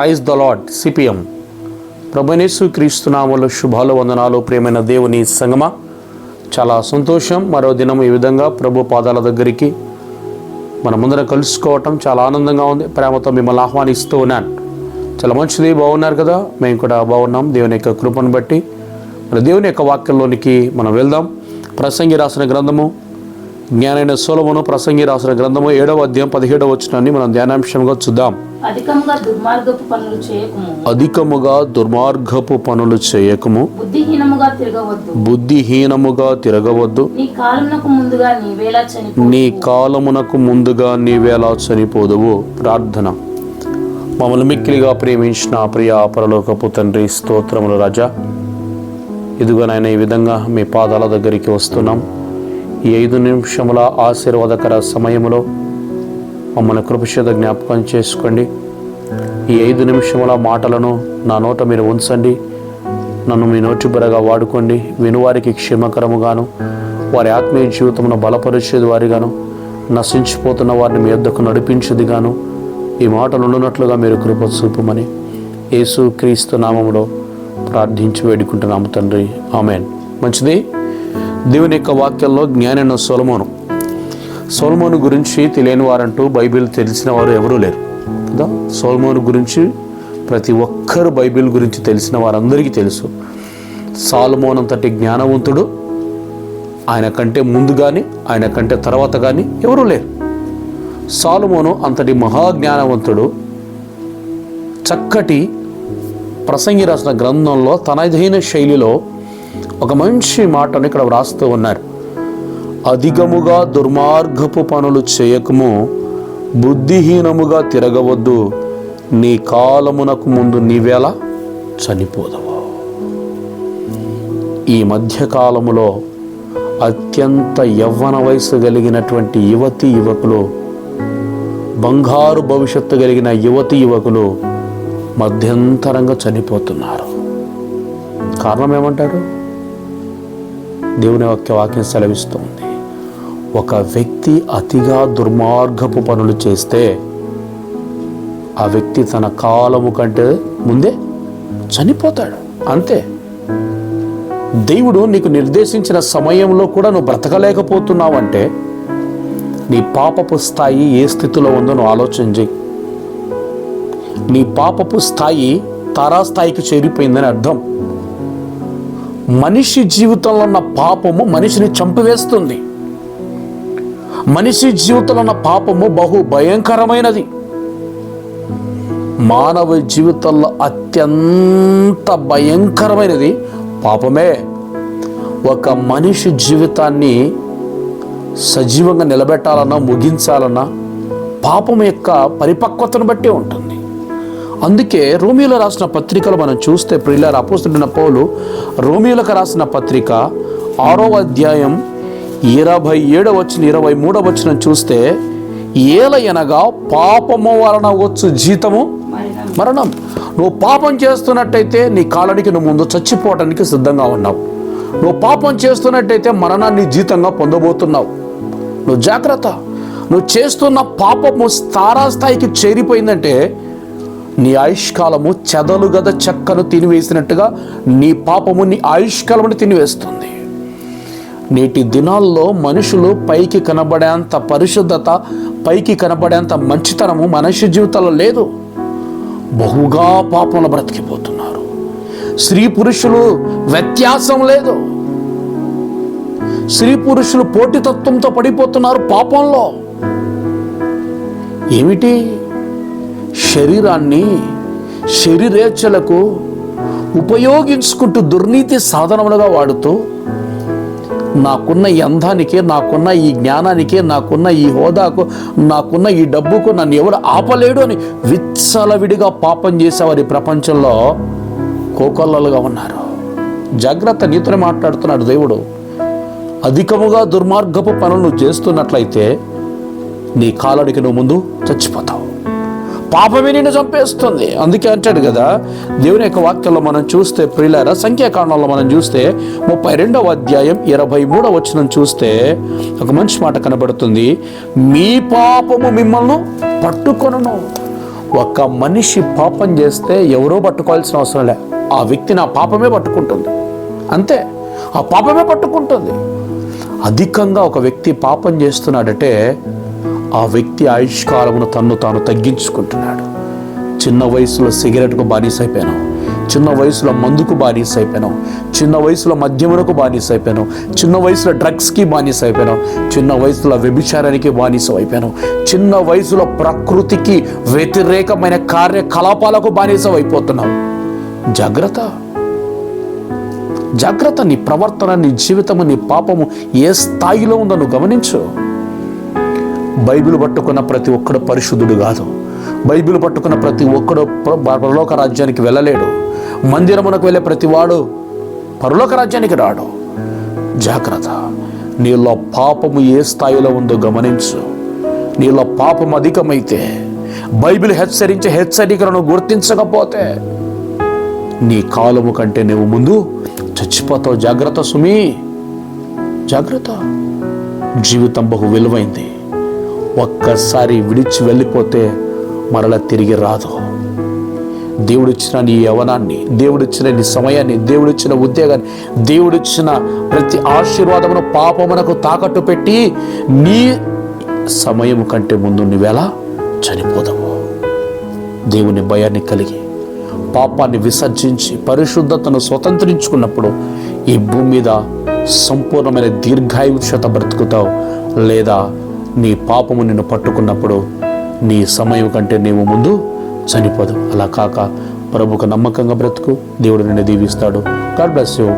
Ice the Lord CPM. ప్రభునేసు క్రీస్తునామలు శుభాలు వందనాలు ప్రియమైన దేవుని సంగమ. చాలా సంతోషం. మరో దినం ఈ విధంగా ప్రభు పాదాల దగ్గరికి మన ముందర కలుసుకోవటం చాలా ఆనందంగా ఉంది. ప్రేమతో మిమ్మల్ని ఆహ్వానిస్తూ ఉన్నాను. చాలా మంచిది బాగున్నారు కదా? మేము కూడా బాగున్నాం. దేవుని యొక్క కృపను బట్టి మన దేవుని యొక్క వాక్యంలోనికి మనం వెళ్దాం. ప్రసంగి రాసిన గ్రంథము జ్ఞానైన సోలమును ప్రసంగి రాసిన గ్రంథము ఏడవ అధ్యాయం పదిహేడవ వచనాన్ని మనం ధ్యానాంశంగా చూద్దాం. అధికముగా దుర్మార్గపు పనులు చేయకము. అధికముగా దుర్మార్గపు పనులు చేయకము. బుద్ధిహీనముగా తిరగవద్దు. బుద్ధిహీనముగా తిరగవద్దు. నీ కాలమునకు ముందుగా నీవేలా చనిపో నీ కాలమునకు ముందుగా నీవేలా చనిపోదువు. ప్రార్థన. మమ్మల్ని మిక్కిలిగా ప్రేమించిన ప్రియ పరలోకపు తండ్రి స్తోత్రములు రాజా. ఇదిగో నాయన ఈ విధంగా మీ పాదాల దగ్గరికి వస్తున్నాం. ఈ ఐదు నిమిషముల ఆశీర్వాదకర సమయంలో మమ్మల్ని కృపచేత జ్ఞాపకం చేసుకోండి. ఈ ఐదు నిమిషముల మాటలను నా నోట మీరు ఉంచండి. నన్ను మీ నోటిబురగా వాడుకోండి. వినువారికి క్షేమకరముగాను వారి ఆత్మీయ జీవితమును బలపరిచేది వారిగాను నశించిపోతున్న వారిని మీ వద్దకు నడిపించేదిగాను ఈ మాటలు ఉండునట్లుగా మీరు కృప చూపమని యేసు క్రీస్తు నామములో ప్రార్థించి వేడుకుంటున్నాము తండ్రి. ఆమెన్. మంచిది? దేవుని యొక్క వాక్యంలో జ్ఞానైన సొలమోను. సోల్మోను గురించి తెలియని వారంటూ బైబిల్ తెలిసిన వారు ఎవరూ లేరు. కదా? సోల్మోను గురించి ప్రతి ఒక్కరు బైబిల్ గురించి తెలిసిన వారందరికీ తెలుసు. సాల్మోన్ అంతటి జ్ఞానవంతుడు ఆయన కంటే ముందు కానీ ఆయన కంటే తర్వాత కానీ ఎవరూ లేరు. సాలుమోను అంతటి మహాజ్ఞానవంతుడు చక్కటి ప్రసంగి రాసిన గ్రంథంలో తనదైన శైలిలో ఒక మంచి మాటను ఇక్కడ వ్రాస్తూ ఉన్నారు. అధికముగా దుర్మార్గపు పనులు చేయకము బుద్ధిహీనముగా తిరగవద్దు. నీ కాలమునకు ముందు నీవేలా చనిపోదవు. ఈ మధ్యకాలములో అత్యంత యవ్వన వయసు కలిగినటువంటి యువతి యువకులు బంగారు భవిష్యత్తు కలిగిన యువతి యువకులు మధ్యంతరంగా చనిపోతున్నారు. కారణం ఏమంటారు? దేవుని యొక్క వాక్యం సెలవిస్తుంది. ఒక వ్యక్తి అతిగా దుర్మార్గపు పనులు చేస్తే ఆ వ్యక్తి తన కాలము కంటే ముందే చనిపోతాడు. అంతే. దేవుడు నీకు నిర్దేశించిన సమయంలో కూడా నువ్వు బ్రతకలేకపోతున్నావంటే నీ పాపపు స్థాయి ఏ స్థితిలో ఉందో నువ్వు ఆలోచన చేయి నీ పాపపు స్థాయి తారాస్థాయికి చేరిపోయిందని అర్థం. మనిషి జీవితంలో ఉన్న పాపము మనిషిని చంపివేస్తుంది. మనిషి జీవితంలో ఉన్న పాపము బహు భయంకరమైనది. మానవ జీవితంలో అత్యంత భయంకరమైనది పాపమే. ఒక మనిషి జీవితాన్ని సజీవంగా నిలబెట్టాలన్నా ముగించాలన్నా పాపం యొక్క పరిపక్వతను బట్టి ఉంటుంది. అందుకే రోమియోలో రాసిన పత్రికలు మనం చూస్తే ప్రిల్లర్ అపోస్తుడిన పౌలు రోమియోలకు రాసిన పత్రిక ఆరో అధ్యాయం ఇరవై ఏడవ వచ్చిన ఇరవై మూడవ వచ్చిన చూస్తే ఏలయనగా పాపము వలన వచ్చు జీతము మరణం మరణం. నువ్వు పాపం చేస్తున్నట్టయితే నీ కాలానికి నువ్వు ముందు చచ్చిపోవటానికి సిద్ధంగా ఉన్నావు. నువ్వు పాపం చేస్తున్నట్టయితే మరణాన్ని జీతంగా పొందబోతున్నావు. నువ్వు జాగ్రత్త. నువ్వు చేస్తున్న పాపము స్థారాస్థాయికి చేరిపోయిందంటే నీ ఆయుష్కాలము చెదలు గద చెక్కను తినివేసినట్టుగా నీ పాపము నీ ఆయుష్కాలముని తినివేస్తుంది. నేటి దినాల్లో మనుషులు పైకి కనబడేంత పరిశుద్ధత పైకి కనబడేంత మంచితనము మనిషి జీవితంలో లేదు. బహుగా పాపంలో బ్రతికిపోతున్నారు. స్త్రీ పురుషులు వ్యత్యాసం లేదు. స్త్రీ పురుషులు పోటీతత్వంతో పడిపోతున్నారు పాపంలో. ఏమిటి? శరీరాన్ని శరీరేచ్ఛలకు ఉపయోగించుకుంటూ దుర్నీతి సాధనములుగా వాడుతూ నాకున్న ఈ అందానికి నాకున్న ఈ జ్ఞానానికి నాకున్న ఈ హోదాకు నాకున్న ఈ డబ్బుకు నన్ను ఎవరు ఆపలేడు అని విచ్చలవిడిగా పాపం చేసేవారి ప్రపంచంలో కోకొల్లలుగా ఉన్నారు. జాగ్రత్త నీతోనే మాట్లాడుతున్నాడు దేవుడు. అధికముగా దుర్మార్గపు పనులు చేస్తున్నట్లయితే నీ కాలడికి నువ్వు ముందు చచ్చిపోతావు. పాపమే నిన్ను చంపేస్తుంది. అందుకే అంటాడు కదా దేవుని యొక్క వాక్యంలో మనం చూస్తే ప్రియులారా సంఖ్యాకాండంలో మనం చూస్తే ముప్పై రెండవ అధ్యాయం ఇరవై మూడవ వచనం చూస్తే ఒక మంచి మాట కనబడుతుంది. మీ పాపము మిమ్మల్ని పట్టుకొనను. ఒక మనిషి పాపం చేస్తే ఎవరో పట్టుకోవాల్సిన అవసరం లే. ఆ వ్యక్తి నా పాపమే పట్టుకుంటుంది. అంతే. ఆ పాపమే పట్టుకుంటుంది. అధికంగా ఒక వ్యక్తి పాపం చేస్తున్నాడంటే ఆ వ్యక్తి ఆయుష్కాలమును తన్ను తాను తగ్గించుకుంటున్నాడు. చిన్న వయసులో సిగరెట్కు బానిస అయిపోయాను చిన్న వయసులో మందుకు బానిస అయిపోయాను చిన్న వయసులో మద్యమునకు బానిస అయిపోయాను చిన్న వయసులో డ్రగ్స్కి బానిస అయిపోయాను చిన్న వయసులో వ్యభిచారానికి బానిస అయిపోయాను చిన్న వయసులో ప్రకృతికి వ్యతిరేకమైన కార్యకలాపాలకు బానిస అయిపోతున్నావు జాగ్రత్త. జాగ్రత్త. నీ ప్రవర్తన నీ జీవితము నీ పాపము ఏ స్థాయిలో ఉందో నువ్వు గమనించు. బైబిల్ పట్టుకున్న ప్రతి ఒక్కడు పరిశుద్ధుడు కాదు. బైబిల్ పట్టుకున్న ప్రతి ఒక్కడు పరలోక రాజ్యానికి వెళ్ళలేడు. మందిరమునకు వెళ్ళే ప్రతివాడు పరలోక రాజ్యానికి రాడు. జాగ్రత్త. నీలో పాపము ఏ స్థాయిలో ఉందో గమనించు. నీలో పాపం అధికమైతే బైబిల్ హెచ్చరించే హెచ్చరికలను గుర్తించకపోతే నీ కాలము కంటే నువ్వు ముందు చచ్చిపోతావు. జాగ్రత్త సుమి. జాగ్రత్త. జీవితం బహు విలువైంది. ఒక్కసారి విడిచి వెళ్ళిపోతే మరల తిరిగి రాదు. దేవుడిచ్చిన నీ యవనాన్ని దేవుడిచ్చిన నీ సమయాన్ని దేవుడిచ్చిన ఉద్యోగాన్ని దేవుడిచ్చిన ప్రతి ఆశీర్వాదమును పాపమునకు తాకట్టు పెట్టి నీ సమయం కంటే ముందు నువ్వెలా చనిపోదావు. దేవుని భయాన్ని కలిగి పాపాన్ని విసర్జించి పరిశుద్ధతను స్వతంత్రించుకున్నప్పుడు ఈ భూమి మీద సంపూర్ణమైన దీర్ఘాయుషత బ్రతుకుతావు లేదా నీ పాపము నిన్ను పట్టుకున్నప్పుడు నీ సమయం కంటే నీవు ముందు చనిపోదు. అలా కాక ప్రభుకు నమ్మకంగా బ్రతుకు. దేవుడు నిన్ను దీవిస్తాడు. God bless you